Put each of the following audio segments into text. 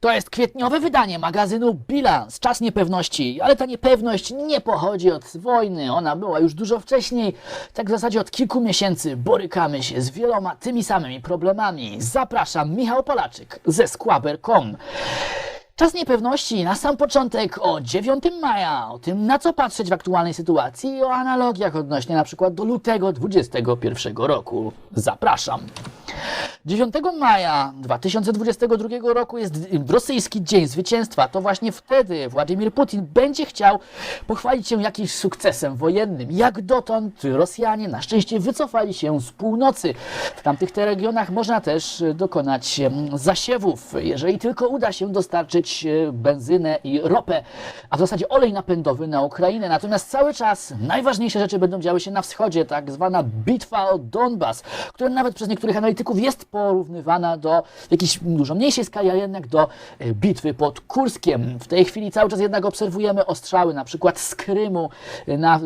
To jest kwietniowe wydanie magazynu Bilans. Czas niepewności, ale ta niepewność nie pochodzi od wojny. Ona była już dużo wcześniej. Tak w zasadzie od kilku miesięcy borykamy się z wieloma tymi samymi problemami. Zapraszam, Michał Polaczyk ze Squaber.com. Czas niepewności na sam początek o 9 maja, o tym na co patrzeć w aktualnej sytuacji i o analogiach odnośnie na przykład do lutego 2021 roku. Zapraszam. 9 maja 2022 roku jest rosyjski Dzień Zwycięstwa. To właśnie wtedy Władimir Putin będzie chciał pochwalić się jakimś sukcesem wojennym. Jak dotąd Rosjanie na szczęście wycofali się z północy. W tamtych te regionach można też dokonać em, zasiewów, jeżeli tylko uda się dostarczyć e, benzynę i ropę, a w zasadzie olej napędowy na Ukrainę. Natomiast cały czas najważniejsze rzeczy będą działy się na wschodzie, tak zwana bitwa o Donbas, która nawet przez niektórych analityków jest porównywana do jakiejś dużo mniejszej skali, ale jednak do e, bitwy pod Kurskiem. W tej chwili cały czas jednak obserwujemy ostrzały, na przykład z Krymu, e, na e,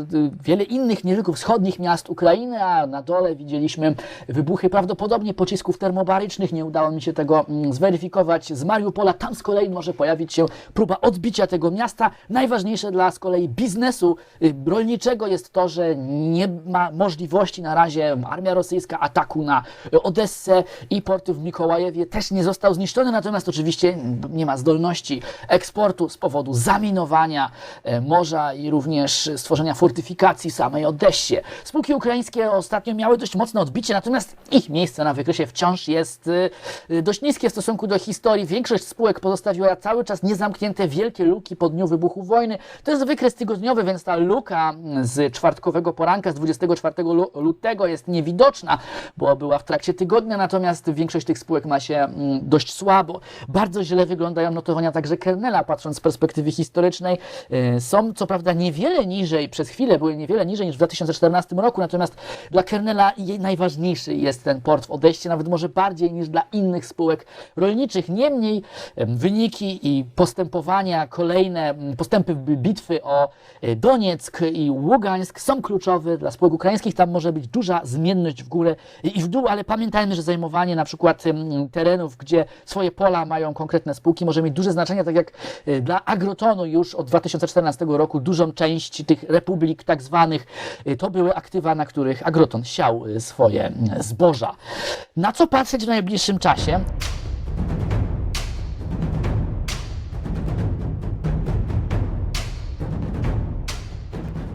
wiele innych, nie tylko wschodnich miast Ukrainy, a na dole widzieliśmy wybuchy prawdopodobnie pocisków termobarycznych. Nie udało mi się tego mm, zweryfikować z Mariupola. Tam z kolei może pojawić się próba odbicia tego miasta. Najważniejsze dla z kolei biznesu y, rolniczego jest to, że nie ma możliwości na razie armia rosyjska ataku na y, Odessę i porty w Mikołajewie też nie został zniszczony, natomiast oczywiście nie ma zdolności eksportu z powodu zaminowania e, morza i również stworzenia fortyfikacji samej Odessie. Spółki ukraińskie ostatnio miały dość mocne odbicie, natomiast ich miejsce na wykresie wciąż jest y, dość niskie w stosunku do historii. Większość spółek pozostawiła cały czas niezamknięte wielkie luki po dniu wybuchu wojny. To jest wykres tygodniowy, więc ta luka z czwartkowego poranka z 24 lu- lutego jest niewidoczna, bo była w trakcie tygodnia, natomiast większość tych spółek ma się mm, dość słabo. Bardzo źle wyglądają notowania także Kernela, patrząc z perspektywy historycznej. Y, Są co prawda niewiele niżej, przez chwilę były niewiele niżej niż w 2014 roku, natomiast dla Kernela najważniejszy jest ten port w Odeście, nawet może bardziej niż dla innych spółek rolniczych. Niemniej em, wyniki i postępowania, kolejne postępy bitwy o e, Donieck i Ługańsk są kluczowe dla spółek ukraińskich. Tam może być duża zmienność w górę i w dół, ale pamiętajmy, że zajmowanie na przykład terenów, gdzie swoje pola mają konkretne spółki, może mieć duże znaczenie, tak jak e, dla Agrotonu już od 2014 roku dużą część tych republik tak zwanych e, to były aktywa, na których Agroton siał e, swoje zboża. Na co patrzeć w najbliższym czasie?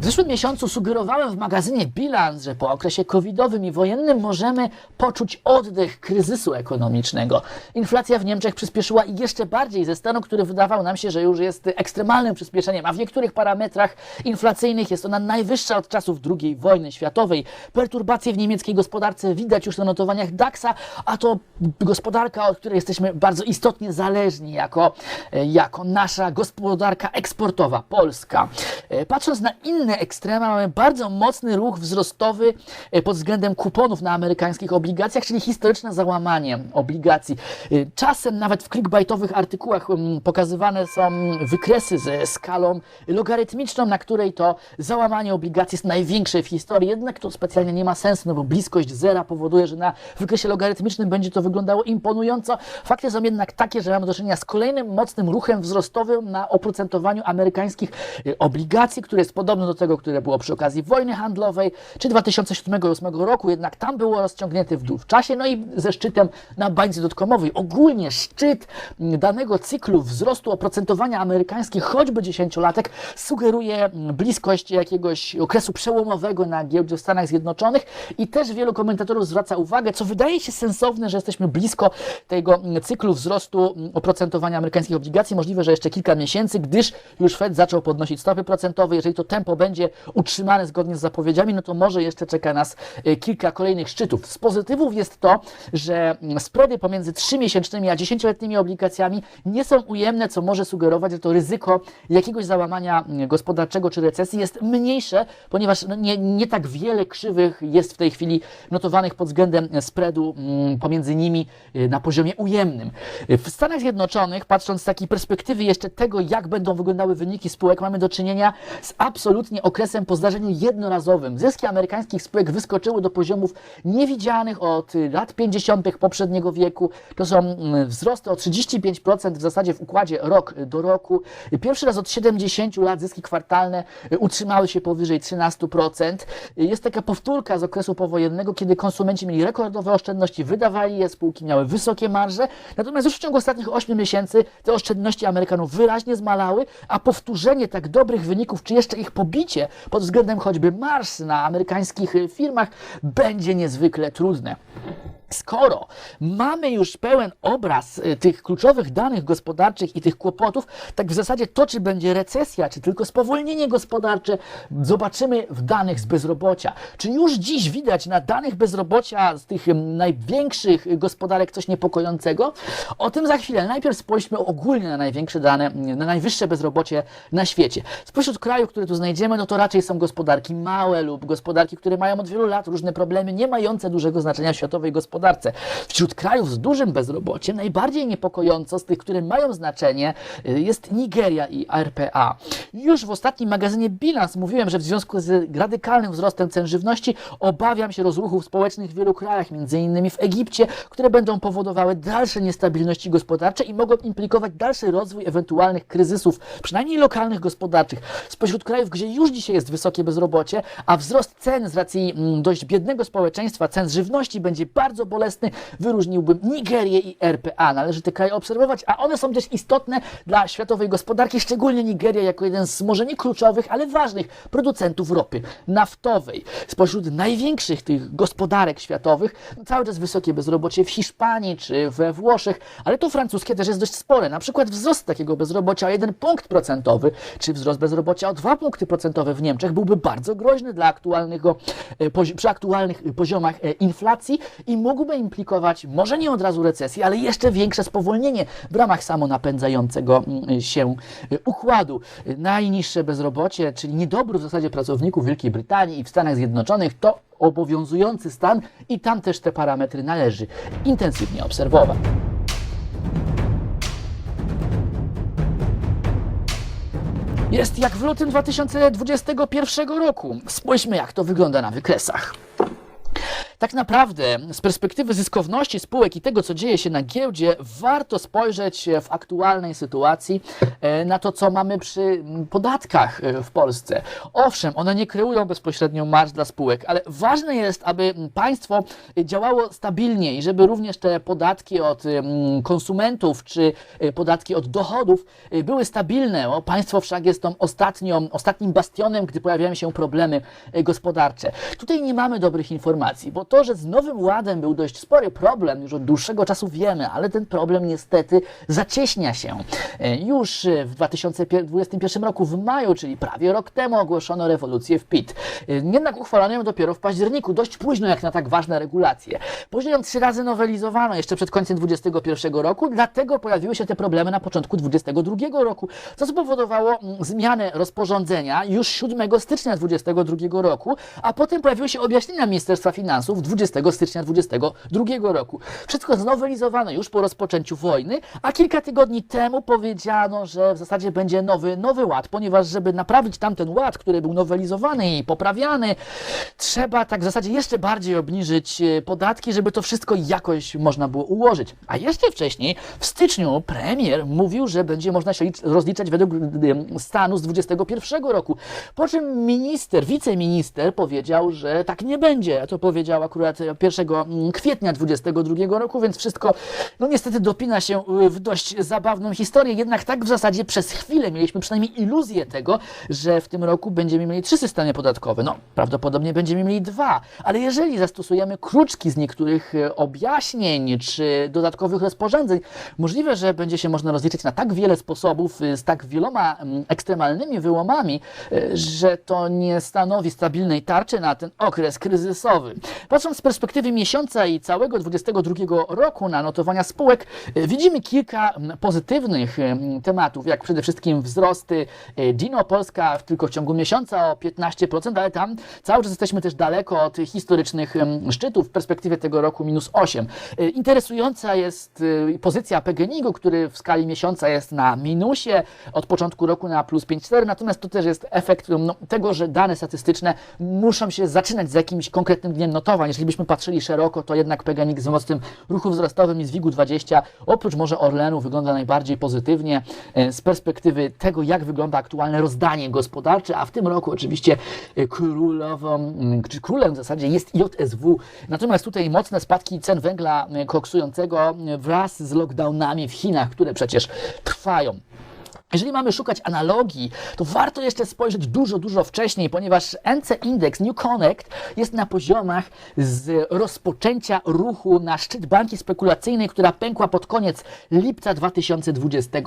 W zeszłym miesiącu sugerowałem w magazynie Bilans, że po okresie covidowym i wojennym możemy poczuć oddech kryzysu ekonomicznego. Inflacja w Niemczech przyspieszyła i jeszcze bardziej ze stanu, który wydawał nam się, że już jest ekstremalnym przyspieszeniem, a w niektórych parametrach inflacyjnych jest ona najwyższa od czasów II wojny światowej. Perturbacje w niemieckiej gospodarce widać już na notowaniach DAX-a, a to gospodarka, od której jesteśmy bardzo istotnie zależni jako, e, jako nasza gospodarka eksportowa, Polska. E, Patrząc na inne ekstrema, mamy bardzo mocny ruch wzrostowy e, pod względem kuponów na amerykańskich obligacjach, czyli historyczne załamanie obligacji. E, Czasem nawet w clickbaitowych artykułach mm, pokazywane są wykresy ze skalą logarytmiczną, na której to załamanie obligacji jest największe w historii. Jednak to specjalnie nie ma sensu, no bo bliskość zera powoduje, że na wykresie logarytmicznym będzie to wyglądało imponująco. Fakty są jednak takie, że mamy do czynienia z kolejnym mocnym ruchem wzrostowym na oprocentowaniu amerykańskich y, obligacji, które jest podobne do tego, które było przy okazji wojny handlowej czy 2007-2008 roku, jednak tam było rozciągnięte w dół w czasie, no i ze szczytem na bańce dotkomowej. Ogólnie szczyt danego cyklu wzrostu oprocentowania amerykańskich, choćby 10-latek, sugeruje bliskość jakiegoś okresu przełomowego na giełdzie w Stanach Zjednoczonych i też wielu komentatorów zwraca uwagę, co wydaje się sensowne, że jesteśmy blisko tego cyklu wzrostu oprocentowania amerykańskich obligacji. Możliwe, że jeszcze kilka miesięcy, gdyż już Fed zaczął podnosić stopy procentowe. Jeżeli to tempo będzie utrzymane zgodnie z zapowiedziami, no to może jeszcze czeka nas e, kilka kolejnych szczytów. Z pozytywów jest to, że mm, spready pomiędzy 3-miesięcznymi a 10-letnimi obligacjami nie są ujemne, co może sugerować, że to ryzyko jakiegoś załamania mm, gospodarczego czy recesji jest mniejsze, ponieważ no, nie, nie tak wiele krzywych jest w tej chwili notowanych pod względem spreadu mm, pomiędzy nimi y, na poziomie ujemnym. W Stanach Zjednoczonych, patrząc z takiej perspektywy jeszcze tego, jak będą wyglądały wyniki spółek, mamy do czynienia z absolutnie okresem po zdarzeniu jednorazowym. Zyski amerykańskich spółek wyskoczyły do poziomów niewidzianych od y, lat 50. poprzedniego wieku. To są mm, wzrosty o 35% w zasadzie w układzie rok do roku. Pierwszy raz od 70 lat zyski kwartalne y, utrzymały się powyżej 13%. Y, Jest taka powtórka z okresu powojennego, kiedy konsumenci mieli rekordowe oszczędności, wydawali je, spółki miały wysokie marże. Natomiast już w ciągu ostatnich 8 miesięcy te oszczędności Amerykanów wyraźnie zmalały, a powtórzenie tak dobrych wyników, czy jeszcze ich pobicie pod względem choćby marsz na amerykańskich y, firmach będzie niezwykle trudne. Skoro mamy już pełen obraz y, tych kluczowych danych gospodarczych i tych kłopotów, tak w zasadzie to, czy będzie recesja, czy tylko spowolnienie gospodarcze, zobaczymy w danych z bezrobocia. Czy już dziś widać na danych bezrobocia z tych największych gospodarek coś niepokojącego? O tym za chwilę. Najpierw spójrzmy ogólnie na największe dane, na najwyższe bezrobocie na świecie. Spośród krajów, które tu znajdziemy, no to raczej są gospodarki małe lub gospodarki, które mają od wielu lat różne problemy, nie mające dużego znaczenia w światowej gospodarce. Wśród krajów z dużym bezrobociem najbardziej niepokojąco z tych, które mają znaczenie, y, jest Nigeria i RPA. Już w ostatnim magazynie Bilans mówiłem, że w związku z radykalnym wzrostem cen żywności obawiam się rozruchów społecznych w wielu krajach, innymi w Egipcie, które będą powodowały dalsze niestabilności gospodarcze i mogą implikować dalszy rozwój ewentualnych kryzysów, przynajmniej lokalnych gospodarczych. Spośród krajów, gdzie już dzisiaj jest wysokie bezrobocie, a wzrost cen z racji mm, dość biednego społeczeństwa, cen żywności będzie bardzo bolesny, wyróżniłbym Nigerię i RPA. Należy te kraje obserwować, a one są też istotne dla światowej gospodarki, szczególnie Nigeria jako jeden z może nie kluczowych, ale ważnych producentów ropy naftowej. Spośród największych tych gospodarek światowych cały czas wysokie bezrobocie w Hiszpanii czy we Włoszech, ale to francuskie też jest dość spore. Na przykład wzrost takiego bezrobocia o jeden punkt procentowy, czy wzrost bezrobocia o dwa punkty procentowe w Niemczech byłby bardzo groźny dla aktualnego, e, przy aktualnych e, poziomach e, inflacji i mógłby implikować może nie od razu recesję, ale jeszcze większe spowolnienie w ramach samonapędzającego mm, się e, układu. Najniższe bezrobocie, czyli niedobór w zasadzie pracowników Wielkiej Brytanii i w Stanach Zjednoczonych to obowiązujący stan i tam też te parametry należy intensywnie obserwować. Jest jak w lutym 2021 roku. Spójrzmy, jak to wygląda na wykresach. Tak naprawdę z perspektywy zyskowności spółek i tego, co dzieje się na giełdzie, warto spojrzeć w aktualnej sytuacji e, na to, co mamy przy podatkach e, w Polsce. Owszem, one nie kreują bezpośrednio marż dla spółek, ale ważne jest, aby państwo e, działało stabilnie i żeby również te podatki od konsumentów czy e, podatki od dochodów e, były stabilne. O, państwo wszak jest tą ostatnią, ostatnim bastionem, gdy pojawiają się problemy e, gospodarcze. Tutaj nie mamy dobrych informacji, bo to, że z Nowym Ładem był dość spory problem, już od dłuższego czasu wiemy, ale ten problem niestety zacieśnia się. E, Już e, w 2021 roku, w maju, czyli prawie rok temu, ogłoszono rewolucję w PIT. E, Jednak uchwalono ją dopiero w październiku, dość późno jak na tak ważne regulacje. Później ją trzy razy nowelizowano, jeszcze przed końcem 2021 roku, dlatego pojawiły się te problemy na początku 2022 roku, co spowodowało mm, zmianę rozporządzenia już 7 stycznia 2022 roku, a potem pojawiły się objaśnienia Ministerstwa Finansów 20 stycznia 2022 roku. Wszystko znowelizowano już po rozpoczęciu wojny, a kilka tygodni temu powiedziano, że w zasadzie będzie nowy, nowy ład, ponieważ żeby naprawić tamten ład, który był nowelizowany i poprawiany, trzeba tak w zasadzie jeszcze bardziej obniżyć e, podatki, żeby to wszystko jakoś można było ułożyć. A jeszcze wcześniej, w styczniu, premier mówił, że będzie można się licz- rozliczać według stanu z 2021 roku. Po czym minister, wiceminister powiedział, że tak nie będzie. A to powiedział akurat 1 kwietnia 2022 roku, więc wszystko, no niestety, dopina się y, w dość zabawną historię. Jednak tak w zasadzie przez chwilę mieliśmy przynajmniej iluzję tego, że w tym roku będziemy mieli trzy systemy podatkowe. No, prawdopodobnie będziemy mieli dwa, ale jeżeli zastosujemy kruczki z niektórych y, objaśnień czy dodatkowych rozporządzeń, możliwe, że będzie się można rozliczyć na tak wiele sposobów, z tak wieloma mm, ekstremalnymi wyłomami, że to nie stanowi stabilnej tarczy na ten okres kryzysowy. Patrząc z perspektywy miesiąca i całego 2022 roku na notowania spółek, e, widzimy kilka pozytywnych em, tematów, jak przede wszystkim wzrosty e, Dino Polska w tylko ciągu miesiąca o 15%, ale tam cały czas jesteśmy też daleko od historycznych szczytów w perspektywie tego roku minus 8. E, Interesująca jest e, pozycja PGNiG-u, który w skali miesiąca jest na minusie, od początku roku na plus 5,4, natomiast to też jest efekt no, tego, że dane statystyczne muszą się zaczynać z jakimś konkretnym dniem notowań. Jeżeli byśmy patrzyli szeroko, to jednak PGNiG z mocnym ruchu wzrostowym i z WIG-20, oprócz może Orlenu, wygląda najbardziej pozytywnie e, z perspektywy tego, jak wygląda aktualne rozdanie gospodarcze, a w tym roku oczywiście e, królową, mm, czy królem w zasadzie jest JSW. Natomiast tutaj mocne spadki cen węgla e, koksującego wraz z lockdownami w Chinach, które przecież trwają. Jeżeli mamy szukać analogii, to warto jeszcze spojrzeć dużo, dużo wcześniej, ponieważ NC Index New Connect jest na poziomach z rozpoczęcia ruchu na szczyt banki spekulacyjnej, która pękła pod koniec lipca 2020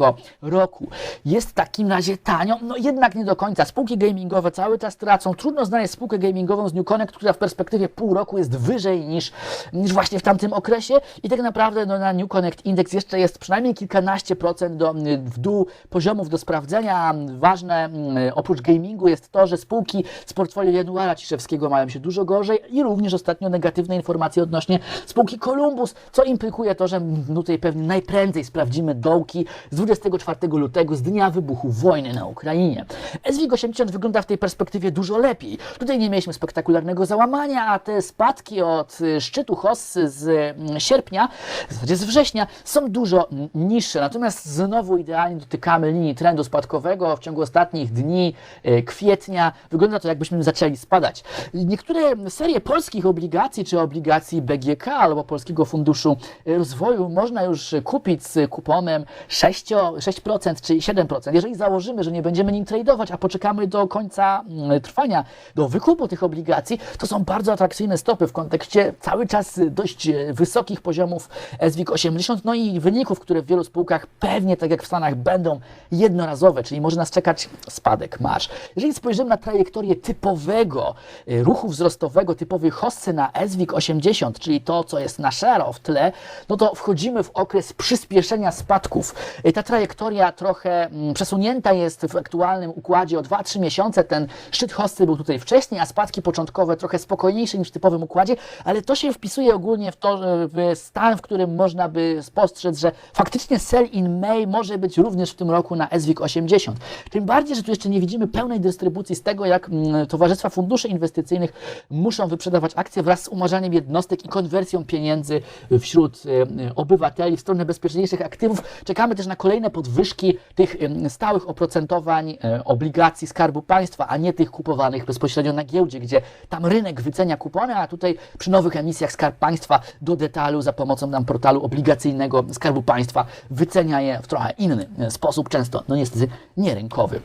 roku. Jest w takim razie tanio, no jednak nie do końca. Spółki gamingowe cały czas tracą. Trudno znaleźć spółkę gamingową z New Connect, która w perspektywie pół roku jest wyżej niż, niż właśnie w tamtym okresie i tak naprawdę no, na New Connect Index jeszcze jest przynajmniej kilkanaście procent do, w dół poziomów do sprawdzenia. Ważne mm, oprócz gamingu jest to, że spółki z portfolio Januara Ciszewskiego mają się dużo gorzej i również ostatnio negatywne informacje odnośnie spółki Columbus, co implikuje to, że tutaj pewnie najprędzej sprawdzimy dołki z 24 lutego, z dnia wybuchu wojny na Ukrainie. SWIG-80 wygląda w tej perspektywie dużo lepiej. Tutaj nie mieliśmy spektakularnego załamania, a te spadki od y, szczytu Hossy z mm, sierpnia, w zasadzie z września, są dużo niższe. Natomiast znowu idealnie dotykamy linii trendu spadkowego w ciągu ostatnich dni e, kwietnia. Wygląda to, jakbyśmy zaczęli spadać. Niektóre serie polskich obligacji, czy obligacji BGK albo Polskiego Funduszu Rozwoju można już kupić z kuponem 6, 6% czy 7%. Jeżeli założymy, że nie będziemy nim tradować, a poczekamy do końca mm, trwania, do wykupu tych obligacji, to są bardzo atrakcyjne stopy w kontekście cały czas dość wysokich poziomów SWIG 80, no i wyników, które w wielu spółkach pewnie, tak jak w Stanach, będą jednorazowe, czyli może nas czekać spadek marsz. Jeżeli spojrzymy na trajektorię typowego y, ruchu wzrostowego, typowej hossy na SWIG 80, czyli to, co jest na share w tle, no to wchodzimy w okres przyspieszenia spadków. Y, Ta trajektoria trochę mm, przesunięta jest w aktualnym układzie o 2-3 miesiące. Ten szczyt hossy był tutaj wcześniej, a spadki początkowe trochę spokojniejsze niż w typowym układzie, ale to się wpisuje ogólnie w to, że w stan, w którym można by spostrzec, że faktycznie sell in May może być również w tym roku na SWIG 80. Tym bardziej, że tu jeszcze nie widzimy pełnej dystrybucji z tego, jak mm, towarzystwa funduszy inwestycyjnych muszą wyprzedawać akcje wraz z umarzaniem jednostek i konwersją pieniędzy wśród e, obywateli w stronę bezpieczniejszych aktywów. Czekamy też na kolejne podwyżki tych stałych oprocentowań e, obligacji Skarbu Państwa, a nie tych kupowanych bezpośrednio na giełdzie, gdzie tam rynek wycenia kupony, a tutaj przy nowych emisjach Skarb Państwa do detalu za pomocą nam portalu obligacyjnego Skarbu Państwa wycenia je w trochę inny e, sposób, często no niestety nierynkowy.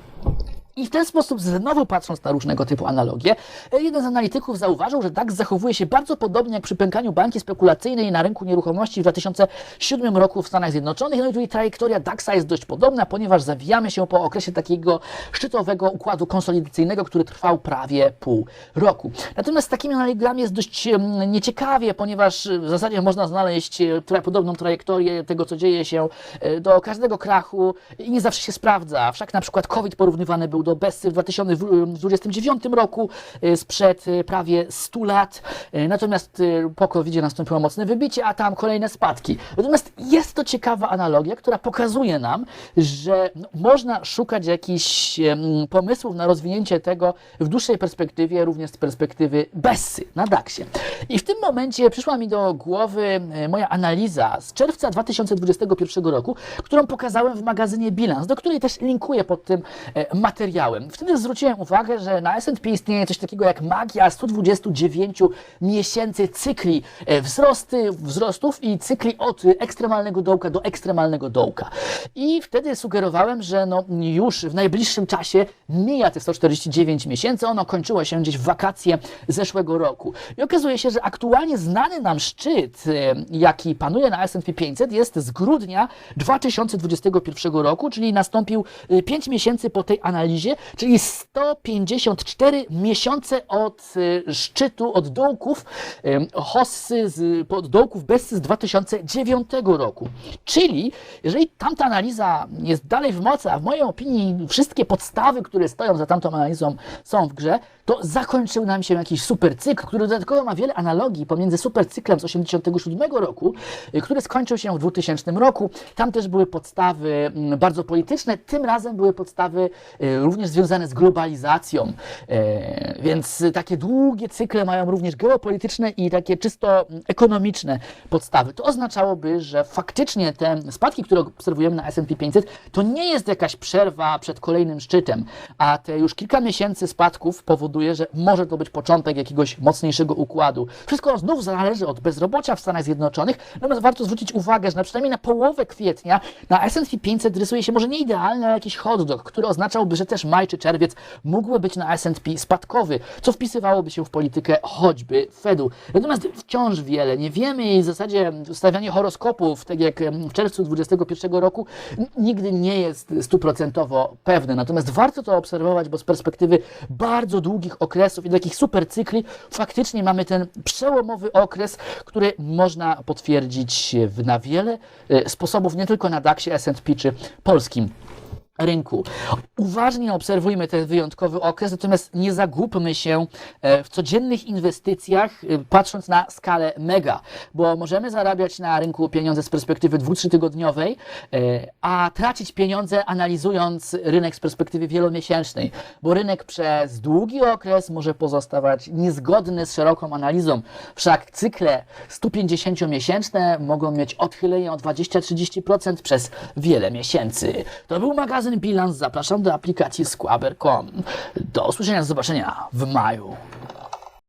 I w ten sposób, znowu patrząc na różnego typu analogie, e, jeden z analityków zauważył, że DAX zachowuje się bardzo podobnie jak przy pękaniu banki spekulacyjnej na rynku nieruchomości w 2007 roku w Stanach Zjednoczonych. No i tutaj trajektoria DAXa jest dość podobna, ponieważ zawijamy się po okresie takiego szczytowego układu konsolidacyjnego, który trwał prawie pół roku. Natomiast z takimi analogiami jest dość nieciekawie, ponieważ e, w zasadzie można znaleźć e, podobną trajektorię tego, co dzieje się do każdego krachu i nie zawsze się sprawdza. Wszak na przykład COVID porównywany był do Bessy w 2029 roku, e, sprzed e, prawie 100 lat. E, Natomiast po covid nastąpiło mocne wybicie, a tam kolejne spadki. Natomiast jest to ciekawa analogia, która pokazuje nam, że no, można szukać jakichś pomysłów na rozwinięcie tego w dłuższej perspektywie, również z perspektywy Bessy na DAX-ie. I w tym momencie przyszła mi do głowy moja analiza z czerwca 2021 roku, którą pokazałem w magazynie Bilans, do której też linkuję pod tym e, materiałem. Wtedy zwróciłem uwagę, że na S&P istnieje coś takiego jak magia 129 miesięcy cykli e, wzrosty, wzrostów i cykli od ekstremalnego dołka do ekstremalnego dołka. I wtedy sugerowałem, że no już w najbliższym czasie mija te 149 miesięcy, ono kończyło się gdzieś w wakacje zeszłego roku. I okazuje się, że aktualnie znany nam szczyt, e, jaki panuje na S&P 500 jest z grudnia 2021 roku, czyli nastąpił 5 miesięcy po tej analizie analizie, czyli 154 miesiące od y, szczytu, od dołków Hossy, z, od dołków Bessy z 2009 roku. Czyli, jeżeli tamta analiza jest dalej w mocy, a w mojej opinii wszystkie podstawy, które stoją za tamtą analizą są w grze, to zakończył nam się jakiś super cykl, który dodatkowo ma wiele analogii pomiędzy super cyklem z 87 roku, y, który skończył się w 2000 roku. Tam też były podstawy mm, bardzo polityczne, tym razem były podstawy y, również związane z globalizacją. E, Więc takie długie cykle mają również geopolityczne i takie czysto mm, ekonomiczne podstawy. To oznaczałoby, że faktycznie te spadki, które obserwujemy na S&P 500, to nie jest jakaś przerwa przed kolejnym szczytem, a te już kilka miesięcy spadków powoduje, że może to być początek jakiegoś mocniejszego układu. Wszystko znów zależy od bezrobocia w Stanach Zjednoczonych, natomiast warto zwrócić uwagę, że na przynajmniej na połowę kwietnia na S&P 500 rysuje się może nie idealny, ale jakiś hot dog, który oznaczałby, że też maj czy czerwiec mógłby być na S&P spadkowy, co wpisywałoby się w politykę choćby Fedu. Natomiast wciąż wiele nie wiemy i w zasadzie stawianie horoskopów, tak jak w czerwcu 2021 roku, nigdy nie jest stuprocentowo pewne. Natomiast warto to obserwować, bo z perspektywy bardzo długich okresów i takich super cykli faktycznie mamy ten przełomowy okres, który można potwierdzić na wiele e, sposobów, nie tylko na DAX-ie, S&P czy polskim rynku. Uważnie obserwujmy ten wyjątkowy okres, natomiast nie zagubmy się e, w codziennych inwestycjach, e, patrząc na skalę mega, bo możemy zarabiać na rynku pieniądze z perspektywy dwu-, tygodniowej, a tracić pieniądze analizując rynek z perspektywy wielomiesięcznej, bo rynek przez długi okres może pozostawać niezgodny z szeroką analizą. Wszak cykle 150-miesięczne mogą mieć odchylenie o 20-30% przez wiele miesięcy. To był magazyn Bilans. Zapraszam do aplikacji Squaber.com. Do usłyszenia, do zobaczenia w maju.